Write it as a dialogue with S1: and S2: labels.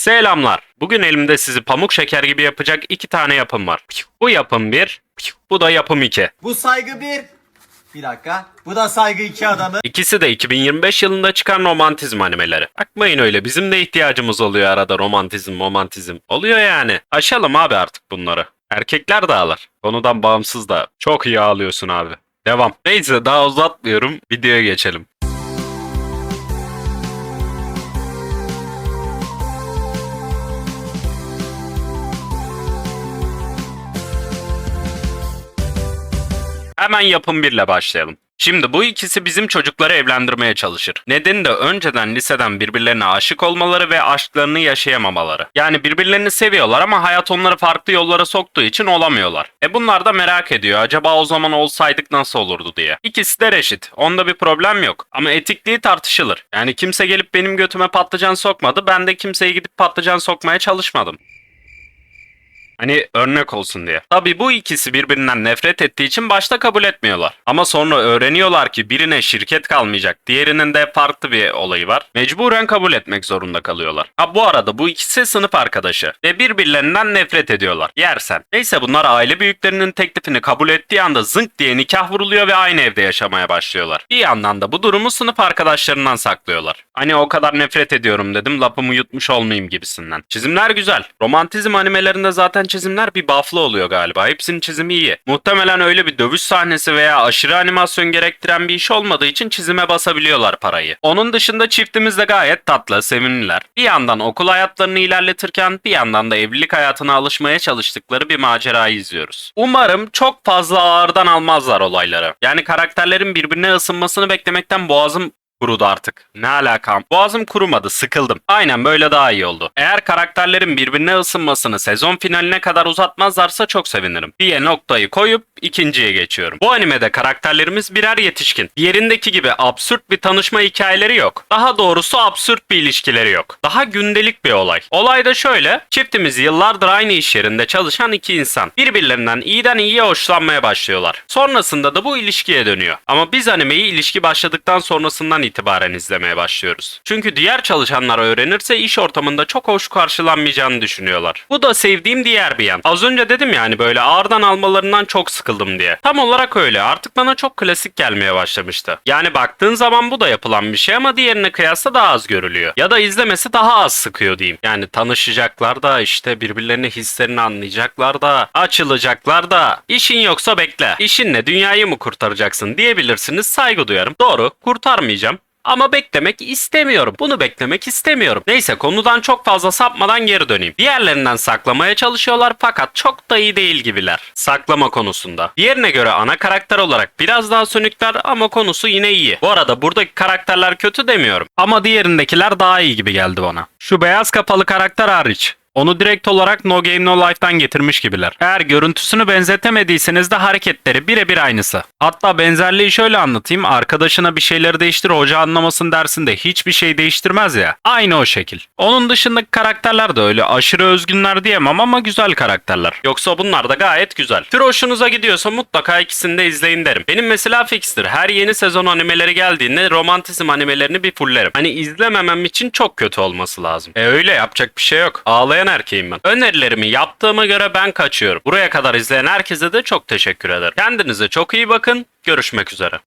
S1: Selamlar. Bugün elimde sizi pamuk şeker gibi yapacak iki tane yapım var. Bu yapım 1, bu da yapım 2.
S2: Bu saygı bir. Bir dakika. Bu da saygı iki adamı.
S1: İkisi de 2025 yılında çıkan romantizm animeleri. Bakmayın öyle bizim de ihtiyacımız oluyor arada romantizm romantizm. Oluyor yani. Aşalım abi artık bunları. Erkekler de ağlar. Konudan bağımsız da. Çok iyi ağlıyorsun abi. Devam. Neyse daha uzatmıyorum. Videoya geçelim. Hemen yapım 1 ile başlayalım. Şimdi bu ikisi bizim çocukları evlendirmeye çalışır. Nedeni de önceden liseden birbirlerine aşık olmaları ve aşklarını yaşayamamaları. Yani birbirlerini seviyorlar ama hayat onları farklı yollara soktuğu için olamıyorlar. E bunlar da merak ediyor acaba o zaman olsaydık nasıl olurdu diye. İkisi de reşit. Onda bir problem yok. Ama etikliği tartışılır. Yani kimse gelip benim götüme patlıcan sokmadı. Ben de kimseye gidip patlıcan sokmaya çalışmadım. Hani örnek olsun diye. Tabi bu ikisi birbirinden nefret ettiği için başta kabul etmiyorlar. Ama sonra öğreniyorlar ki birine şirket kalmayacak, diğerinin de farklı bir olayı var. Mecburen kabul etmek zorunda kalıyorlar. Ha bu arada bu ikisi sınıf arkadaşı ve birbirlerinden nefret ediyorlar. Yersen. Neyse bunlar aile büyüklerinin teklifini kabul ettiği anda zınk diye nikah vuruluyor ve aynı evde yaşamaya başlıyorlar. Bir yandan da bu durumu sınıf arkadaşlarından saklıyorlar. Hani o kadar nefret ediyorum dedim lafımı yutmuş olmayayım gibisinden. Çizimler güzel. Romantizm animelerinde zaten çizimler bir buff'lı oluyor galiba. Hepsinin çizimi iyi. Muhtemelen öyle bir dövüş sahnesi veya aşırı animasyon gerektiren bir iş olmadığı için çizime basabiliyorlar parayı. Onun dışında çiftimiz de gayet tatlı, sevimliler. Bir yandan okul hayatlarını ilerletirken bir yandan da evlilik hayatına alışmaya çalıştıkları bir macerayı izliyoruz. Umarım çok fazla ağırdan almazlar olayları. Yani karakterlerin birbirine ısınmasını beklemekten boğazım kurudu artık. Ne alakam? Boğazım kurumadı, sıkıldım. Aynen böyle daha iyi oldu. Eğer karakterlerin birbirine ısınmasını sezon finaline kadar uzatmazlarsa çok sevinirim. Diye noktayı koyup ikinciye geçiyorum. Bu animede karakterlerimiz birer yetişkin. Diğerindeki gibi absürt bir tanışma hikayeleri yok. Daha doğrusu absürt bir ilişkileri yok. Daha gündelik bir olay. Olay da şöyle. Çiftimiz yıllardır aynı iş yerinde çalışan iki insan. Birbirlerinden iyiden iyiye hoşlanmaya başlıyorlar. Sonrasında da bu ilişkiye dönüyor. Ama biz animeyi ilişki başladıktan sonrasından itibaren izlemeye başlıyoruz. Çünkü diğer çalışanlar öğrenirse iş ortamında çok hoş karşılanmayacağını düşünüyorlar. Bu da sevdiğim diğer bir yan. Az önce dedim yani böyle ağırdan almalarından çok sıkıldım diye. Tam olarak öyle. Artık bana çok klasik gelmeye başlamıştı. Yani baktığın zaman bu da yapılan bir şey ama diğerine kıyasla daha az görülüyor. Ya da izlemesi daha az sıkıyor diyeyim. Yani tanışacaklar da işte birbirlerine hislerini anlayacaklar da açılacaklar da işin yoksa bekle. İşinle dünyayı mı kurtaracaksın diyebilirsiniz saygı duyarım. Doğru kurtarmayacağım. Ama beklemek istemiyorum. Bunu beklemek istemiyorum. Neyse konudan çok fazla sapmadan geri döneyim. Diğerlerinden saklamaya çalışıyorlar fakat çok da iyi değil gibiler. Saklama konusunda. Diğerine göre ana karakter olarak biraz daha sönükler ama konusu yine iyi. Bu arada buradaki karakterler kötü demiyorum. Ama diğerindekiler daha iyi gibi geldi bana. Şu beyaz kapalı karakter hariç. Onu direkt olarak No Game No Life'dan getirmiş gibiler. Eğer görüntüsünü benzetemediyseniz de hareketleri birebir aynısı. Hatta benzerliği şöyle anlatayım. Arkadaşına bir şeyleri değiştir hoca anlamasın dersinde hiçbir şey değiştirmez ya. Aynı o şekil. Onun dışındaki karakterler de öyle aşırı özgünler diyemem ama güzel karakterler. Yoksa bunlar da gayet güzel. Tür hoşunuza gidiyorsa mutlaka ikisini de izleyin derim. Benim mesela fikstir. Her yeni sezon animeleri geldiğinde romantizm animelerini bir fullerim. Hani izlememem için çok kötü olması lazım. E öyle yapacak bir şey yok. Ağlayan erkeğim ben. Önerilerimi yaptığıma göre ben kaçıyorum. Buraya kadar izleyen herkese de çok teşekkür ederim. Kendinize çok iyi bakın. Görüşmek üzere.